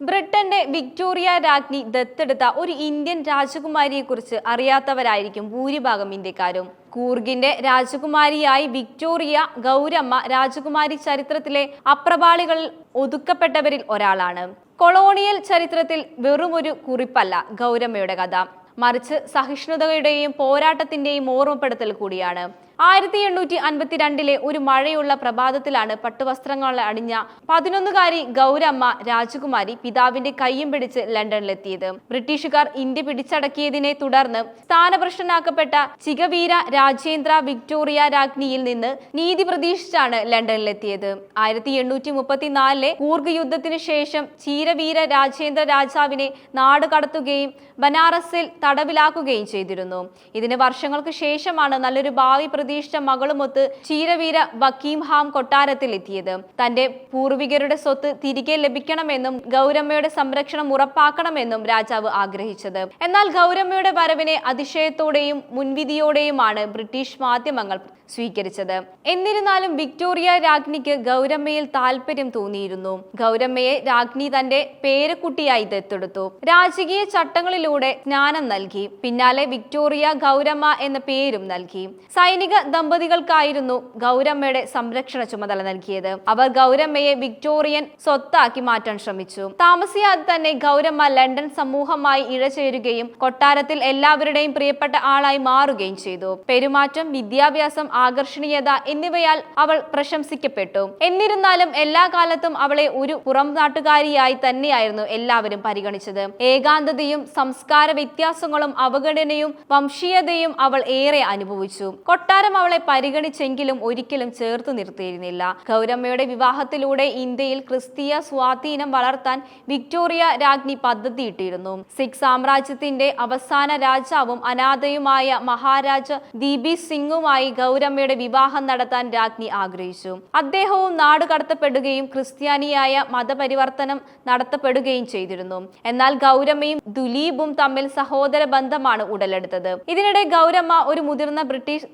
ബ്രിട്ടന്റെ വിക്ടോറിയ രാജ്ഞി ദത്തെടുത്ത ഒരു ഇന്ത്യൻ രാജകുമാരിയെക്കുറിച്ച് അറിയാത്തവരായിരിക്കും ഭൂരിഭാഗം ഇന്ത്യക്കാരും. കൂർഗിന്റെ രാജകുമാരിയായി വിക്ടോറിയ ഗൗരമ്മ രാജകുമാരി ചരിത്രത്തിലെ അപ്രപാളികളിൽ ഒതുക്കപ്പെട്ടവരിൽ ഒരാളാണ്. കൊളോണിയൽ ചരിത്രത്തിൽ വെറുമൊരു കുറിപ്പല്ല ഗൗരമ്മയുടെ കഥ. മറിച്ച് സഹിഷ്ണുതയുടെയും പോരാട്ടത്തിന്റെയും ഓർമ്മപ്പെടുത്തൽ കൂടിയാണ്. ആയിരത്തി എണ്ണൂറ്റി അൻപത്തിരണ്ടിലെ ഒരു മഴയുള്ള പ്രഭാതത്തിലാണ് പട്ടുവസ്ത്രങ്ങൾ അണിഞ്ഞ പതിനൊന്നുകാരി ഗൗരമ്മ രാജകുമാരി പിതാവിന്റെ കയ്യും പിടിച്ച് ലണ്ടനിലെത്തിയത്. ബ്രിട്ടീഷുകാർ ഇന്ത്യ പിടിച്ചടക്കിയതിനെ തുടർന്ന് സ്ഥാനഭ്രഷ്ടനാക്കപ്പെട്ട ചികവീര രാജേന്ദ്ര വിക്ടോറിയ രാജ്ഞിയിൽ നിന്ന് നീതി പ്രതീക്ഷിച്ചാണ് ലണ്ടനിലെത്തിയത്. ആയിരത്തി എണ്ണൂറ്റി മുപ്പത്തിനാലിലെ കൂർഗ് യുദ്ധത്തിന് ശേഷം ചീരവീര രാജേന്ദ്ര രാജാവിനെ നാട് കടത്തുകയും ബനാറസിൽ തടവിലാക്കുകയും ചെയ്തിരുന്നു. ഇതിന് വർഷങ്ങൾക്ക് ശേഷമാണ് നല്ലൊരു ഭാവി പ്രതീക്ഷിച്ച മകളുമൊത്ത് ചീരവീര ബക്കീംഹാം കൊട്ടാരത്തിൽ എത്തിയത് തന്റെ പൂർവികരുടെ സ്വത്ത് തിരികെ ലഭിക്കണമെന്നും ഗൗരമ്മയുടെ സംരക്ഷണം ഉറപ്പാക്കണമെന്നും രാജാവ് ആഗ്രഹിച്ചത്. എന്നാൽ ഗൗരമ്മയുടെ വരവിനെ അതിശയത്തോടെയും മുൻവിധിയോടെയുമാണ് ബ്രിട്ടീഷ് മാധ്യമങ്ങൾ സ്വീകരിച്ചത്. എന്നിരുന്നാലും വിക്ടോറിയ രാജ്ഞിക്ക് ഗൗരമ്മയിൽ താല്പര്യം തോന്നിയിരുന്നു. ഗൗരമ്മയെ രാജ്ഞി തന്റെ പേരക്കുട്ടിയായി ദത്തെടുത്തു. രാജകീയ ചട്ടങ്ങളിലൂടെ ജ്ഞാനം നൽകി. പിന്നാലെ വിക്ടോറിയ ഗൗരമ്മ എന്ന പേരും നൽകി. സൈനിക ദമ്പതികൾക്കായിരുന്നു ഗൗരമ്മയുടെ സംരക്ഷണ ചുമതല നൽകിയത്. അവർ ഗൗരമ്മയെ വിക്ടോറിയൻ സ്വത്താക്കി മാറ്റാൻ ശ്രമിച്ചു. താമസിയാതെ തന്നെ ഗൗരമ്മ ലണ്ടൻ സമൂഹമായി ഇഴചേരുകയും കൊട്ടാരത്തിൽ എല്ലാവരുടെയും പ്രിയപ്പെട്ട ആളായി മാറുകയും ചെയ്തു. പെരുമാറ്റം വിദ്യാഭ്യാസം ആകർഷണീയത എന്നിവയാൽ അവൾ പ്രശംസിക്കപ്പെട്ടു. എന്നിരുന്നാലും എല്ലാ കാലത്തും അവളെ ഒരു പുറം നാട്ടുകാരിയായി തന്നെയായിരുന്നു എല്ലാവരും പരിഗണിച്ചത്. ഏകാന്തതയും സംസ്കാര വ്യത്യാസങ്ങളും അവഗണനയും വംശീയതയും അവൾ ഏറെ അനുഭവിച്ചു. കൊട്ടാരം അവളെ പരിഗണിച്ചെങ്കിലും ഒരിക്കലും ചേർത്ത് നിർത്തിയിരുന്നില്ല. ഗൗരമ്മയുടെ വിവാഹത്തിലൂടെ ഇന്ത്യയിൽ ക്രിസ്തീയ സ്വാധീനം വളർത്താൻ വിക്ടോറിയ രാജ്ഞി പദ്ധതിയിട്ടിരുന്നു. സിഖ് സാമ്രാജ്യത്തിന്റെ അവസാന രാജാവും അനാഥയുമായ മഹാരാജ ദീപി സിംഗുമായി ഗൗരമ്മയുടെ വിവാഹം നടത്താൻ രാജ്ഞി ആഗ്രഹിച്ചു. അദ്ദേഹവും നാട് കടത്തപ്പെടുകയും ക്രിസ്ത്യാനിയായ മതപരിവർത്തനം നടത്തപ്പെടുകയും ചെയ്തിരുന്നു. എന്നാൽ ഗൗരമ്മയും ദുലീപും തമ്മിൽ സഹോദര ബന്ധമാണ് ഉടലെടുത്തത്. ഇതിനിടെ ഗൗരമ്മ ഒരു മുതിർന്ന ബ്രിട്ടീഷ്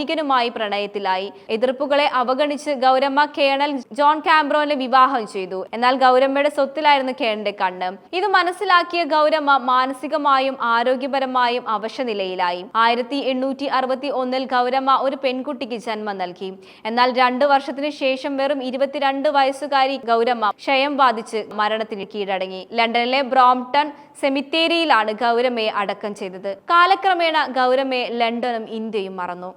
സൈനികനുമായി പ്രണയത്തിലായി. എതിർപ്പുകളെ അവഗണിച്ച് ഗൗരമ്മ കേണൽ ജോൺ കാംബ്രോനെ വിവാഹം ചെയ്തു. എന്നാൽ ഗൗരമ്മയുടെ സ്വത്തിലായിരുന്നു കേണന്റെ കണ്ണ്. ഇത് മനസ്സിലാക്കിയ ഗൗരമ്മ മാനസികമായും ആരോഗ്യപരമായും അവശനിലയിലായി. ആയിരത്തി എണ്ണൂറ്റി അറുപത്തി ഒന്നിൽ ഗൗരമ്മ ഒരു പെൺകുട്ടിക്ക് ജന്മം നൽകി. എന്നാൽ രണ്ടു വർഷത്തിനു ശേഷം വെറും ഇരുപത്തിരണ്ട് വയസ്സുകാരി ഗൗരമ്മ ക്ഷയം ബാധിച്ച് മരണത്തിന് കീഴടങ്ങി. ലണ്ടനിലെ ബ്രോംടൺ സെമിത്തേരിയിലാണ് ഗൗരമ്മയെ അടക്കം ചെയ്തത്. കാലക്രമേണ ഗൗരമ്മയെ ലണ്ടനും ഇന്ത്യയും മറന്നു.